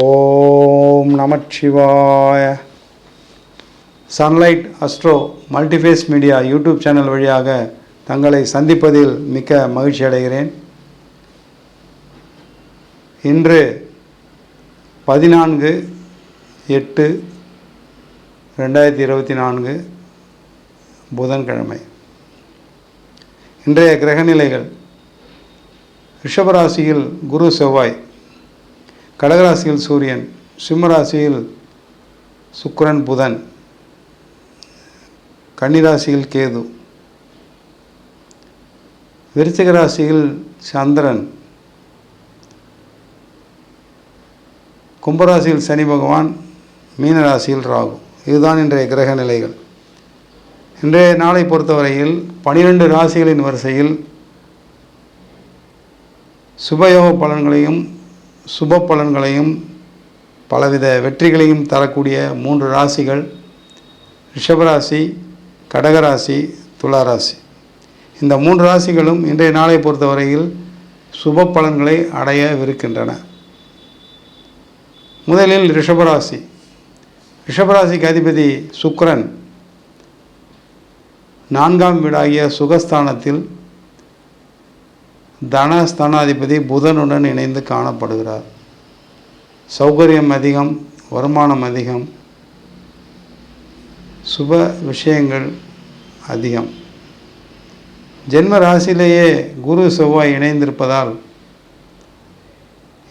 ஓம் நமச்சிவாய. Sunlight astro multiphase media YouTube channel வழியாக தங்களை சந்திப்பதில் மிக்க மகிழ்ச்சி அடைகிறேன். இன்று பதினான்கு எட்டு ரெண்டாயிரத்தி இருபத்தி நான்கு புதன்கிழமை. இன்றைய கிரகநிலைகள். ரிஷபராசியில் குரு செவ்வாய். கடகராசியில் சூரியன் சிம்மராசியில் சுக்கிரன் புதன் கன்னிராசியில் கேது விருச்சிக ராசியில் சந்திரன் கும்பராசியில் சனி பகவான் மீனராசியில் ராகு. இதுதான் இன்றைய கிரக நிலைகள். இன்றைய நாளை பொறுத்தவரையில் பனிரெண்டு ராசிகளின் வரிசையில் சுபயோக பலன்களையும் சுப பலன்களையும் பலவித வெற்றிகளையும் தரக்கூடிய மூன்று ராசிகள் ரிஷபராசி கடகராசி துளாராசி. இந்த மூன்று ராசிகளும் இன்றைய நாளை பொறுத்தவரையில் சுப பலன்களை அடையவிருக்கின்றன. முதலில் ரிஷபராசி. ரிஷபராசிக்கு அதிபதி சுக்ரன் நான்காம் வீடாகிய சுகஸ்தானத்தில் தனஸ்தானாதிபதி புதனுடன் இணைந்து காணப்படுகிறார். சௌகரியம் அதிகம் வருமானம் அதிகம் சுப விஷயங்கள் அதிகம். ஜென்ம ராசியிலேயே குரு செவ்வாய் இணைந்திருப்பதால்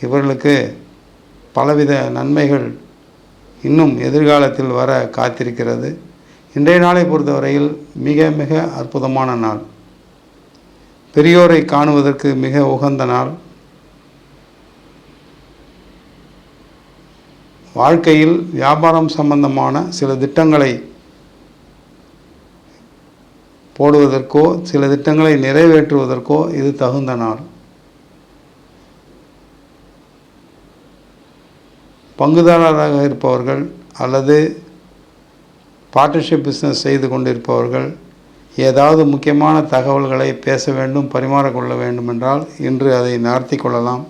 இவர்களுக்கு பலவித நன்மைகள் இன்னும் எதிர்காலத்தில் வர காத்திருக்கிறது. இன்றைய நாளை பொறுத்தவரையில் மிக மிக அற்புதமான நாள். பெரியோரை காணுவதற்கு மிக உகந்த நாள். வாழ்க்கையில் வியாபாரம் சம்பந்தமான சில திட்டங்களை போடுவதற்கோ சில திட்டங்களை நிறைவேற்றுவதற்கோ இது தகுந்த நாள். பங்குதாரராக இருப்பவர்கள் அல்லது பார்ட்னர்ஷிப் பிஸ்னஸ் செய்து கொண்டிருப்பவர்கள் ஏதாவது முக்கியமான தகவல்களை பேச வேண்டும் பரிமாறிக்கொள்ள வேண்டும் என்றால் இன்று அதை நடத்தி கொள்ளலாம்.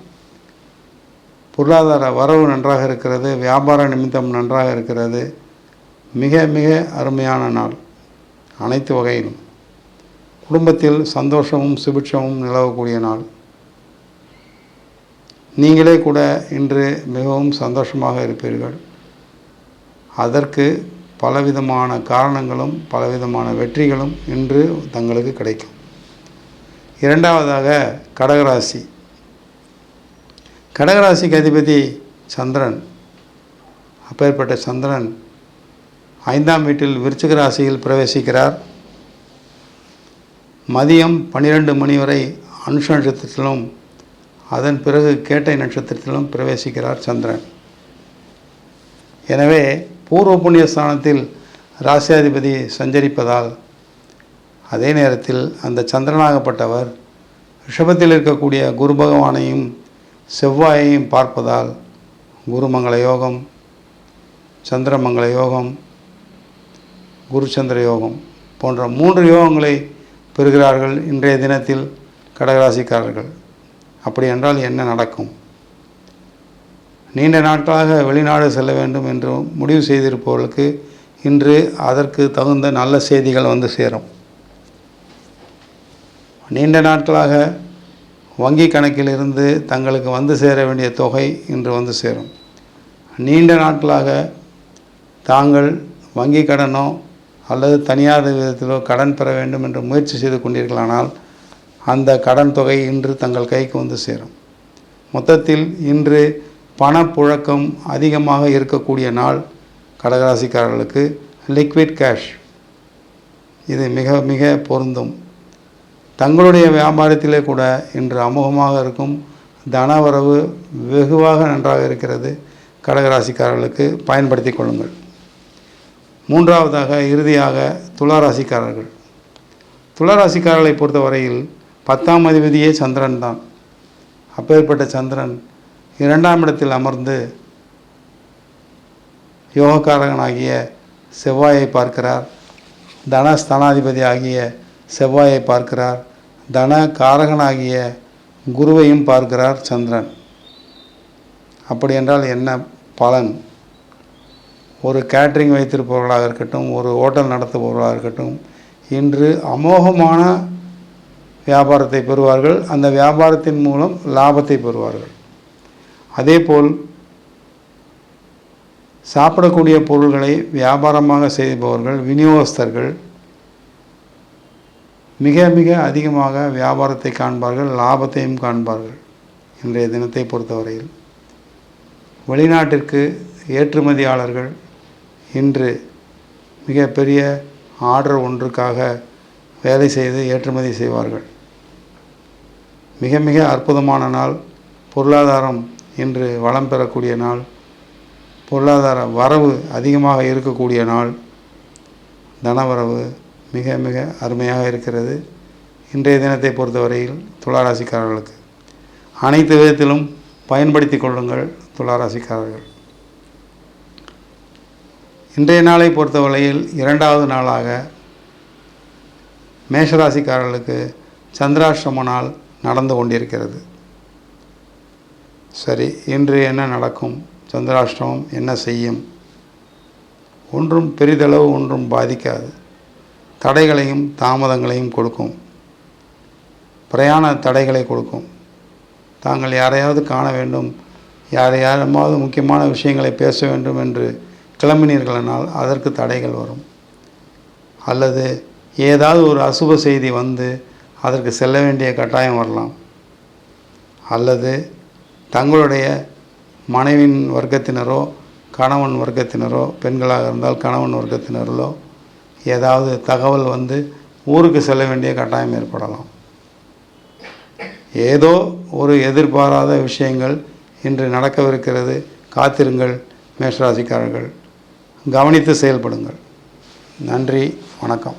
பொருளாதார வரவு நன்றாக இருக்கிறது வியாபார நிமித்தம் நன்றாக இருக்கிறது. மிக மிக அருமையான நாள். அனைத்து வகையிலும். குடும்பத்தில் சந்தோஷமும் சுபிட்சமும் நிலவக்கூடிய நாள். நீங்களே கூட இன்று மிகவும் சந்தோஷமாக இருப்பீர்கள். அதற்கு பலவிதமான காரணங்களும் பலவிதமான வெற்றிகளும் இன்று தங்களுக்கு கிடைக்கும். இரண்டாவதாக கடகராசி. கடகராசிக்கு அதிபதி சந்திரன். அப்பேற்பட்ட சந்திரன் ஐந்தாம் வீட்டில் விருச்சிக ராசியில் பிரவேசிக்கிறார். மதியம் பன்னிரெண்டு மணி வரை அனுஷ நட்சத்திரத்திலும் அதன் பிறகு கேட்டை நட்சத்திரத்திலும் பிரவேசிக்கிறார் சந்திரன். எனவே பூர்வ புண்ணிய ஸ்தானத்தில் ராசியாதிபதி சஞ்சரிப்பதால் அதே நேரத்தில் அந்த சந்திரனாகப்பட்டவர் ரிஷபத்தில் இருக்கக்கூடிய குரு பகவானையும் செவ்வாயையும் பார்ப்பதால் குருமங்கள யோகம் சந்திரமங்கள யோகம் குருச்சந்திர யோகம் போன்ற மூன்று யோகங்களை பெறுகிறார்கள் இன்றைய தினத்தில் கடகராசிக்காரர்கள். அப்படி என்றால் என்ன நடக்கும்? நீண்ட நாட்களாக வெளிநாடு செல்ல வேண்டும் என்று முடிவு செய்திருப்பவர்களுக்கு இன்று அதற்கு தகுந்த நல்ல செய்திகள் வந்து சேரும். நீண்ட நாட்களாக வங்கி கணக்கிலிருந்து தங்களுக்கு வந்து சேர வேண்டிய தொகை இன்று வந்து சேரும். நீண்ட நாட்களாக தாங்கள் வங்கி கடனோ அல்லது தனியார் விதத்திலோ கடன் பெற வேண்டும் என்று முயற்சி செய்து கொண்டீர்களானால் அந்த கடன் தொகை இன்று தங்கள் கைக்கு வந்து சேரும். மொத்தத்தில் இன்று பணப்புழக்கம் அதிகமாக இருக்கக்கூடிய நாள் கடகராசிக்காரர்களுக்கு லிக்விட் கேஷ் இது மிக மிக பொருந்தும். தங்களுடைய வியாபாரத்திலே கூட இன்று அமோகமாக இருக்கும் தனவரவு வெகுவாக நன்றாக இருக்கிறது கடகராசிக்காரர்களுக்கு பயன்படுத்தி கொள்ளுங்கள். மூன்றாவதாக இறுதியாக துளாராசிக்காரர்கள். துளாராசிக்காரர்களை பொறுத்தவரையில் பத்தாம் அதிபதியே சந்திரன் தான். அப்பேற்பட்ட சந்திரன் இரண்டாம் இடத்தில் அமர்ந்து யோகக்காரகனாகிய செவ்வாயை பார்க்கிறார். தன ஸ்தானாதிபதி ஆகிய செவ்வாயை பார்க்கிறார். தன காரகனாகிய குருவையும் பார்க்கிறார் சந்திரன். அப்படி என்றால் என்ன பலன்? ஒரு கேட்ரிங் வைத்திருப்பவர்களாக இருக்கட்டும் ஒரு ஹோட்டல் நடத்துபவர்களாக இருக்கட்டும் இன்று அமோகமான வியாபாரத்தை பெறுவார்கள். அந்த வியாபாரத்தின் மூலம் லாபத்தை பெறுவார்கள். அதேபோல் சாப்பிடக்கூடிய பொருள்களை வியாபாரமாக செய்பவர்கள் விநியோகஸ்தர்கள் மிக மிக அதிகமாக வியாபாரத்தை காண்பார்கள் லாபத்தையும் காண்பார்கள் இன்றைய தினத்தை பொறுத்தவரையில். வெளிநாட்டிற்கு ஏற்றுமதியாளர்கள் இன்று மிகப்பெரிய ஆர்டர் ஒன்றுக்காக வேலை செய்து ஏற்றுமதி செய்வார்கள். மிக மிக அற்புதமான நாள் பொருளாதாரம் இன்று வளம் பெறக்கூடிய நாள் பொருளாதார வரவு அதிகமாக இருக்கக்கூடிய நாள் தனவரவு மிக மிக அருமையாக இருக்கிறது. இன்றைய தினத்தை பொறுத்தவரையில் துளாராசிக்காரர்களுக்கு அனைத்து விதத்திலும் பயன்படுத்தி கொள்ளுங்கள் துளாராசிக்காரர்கள். இன்றைய நாளை பொறுத்தவரையில் இரண்டாவது நாளாக மேஷராசிக்காரர்களுக்கு சந்திராஷ்டம நாள் நடந்து கொண்டிருக்கிறது. சரி இன்று என்ன நடக்கும்? சந்திராஷ்டமம் என்ன செய்யும்? ஒன்றும் பெரிதளவு ஒன்றும் பாதிக்காது. தடைகளையும் தாமதங்களையும் கொடுக்கும். பிரயாண தடைகளை கொடுக்கும். தாங்கள் யாரையாவது காண வேண்டும். யாரை யாரமாவது முக்கியமான விஷயங்களை பேச வேண்டும் என்று கிளம்பினீர்களானால் அதற்கு தடைகள் வரும். அல்லது ஏதாவது ஒரு அசுப செய்தி வந்து அதற்கு செல்ல வேண்டிய கட்டாயம் வரலாம். அல்லது தங்களுடைய மனைவின் வர்க்கத்தினரோ கணவன் வர்க்கத்தினரோ பெண்களாக இருந்தால் கணவன் வர்க்கத்தினர்களோ ஏதாவது தகவல் வந்து ஊருக்கு செல்ல வேண்டிய கட்டாயம் ஏற்படலாம். ஏதோ ஒரு எதிர்பாராத விஷயங்கள் இன்று நடக்கவிருக்கிறது. காத்திருங்கள் மேஷராசிக்காரர்கள். கவனித்து செயல்படுங்கள். நன்றி வணக்கம்.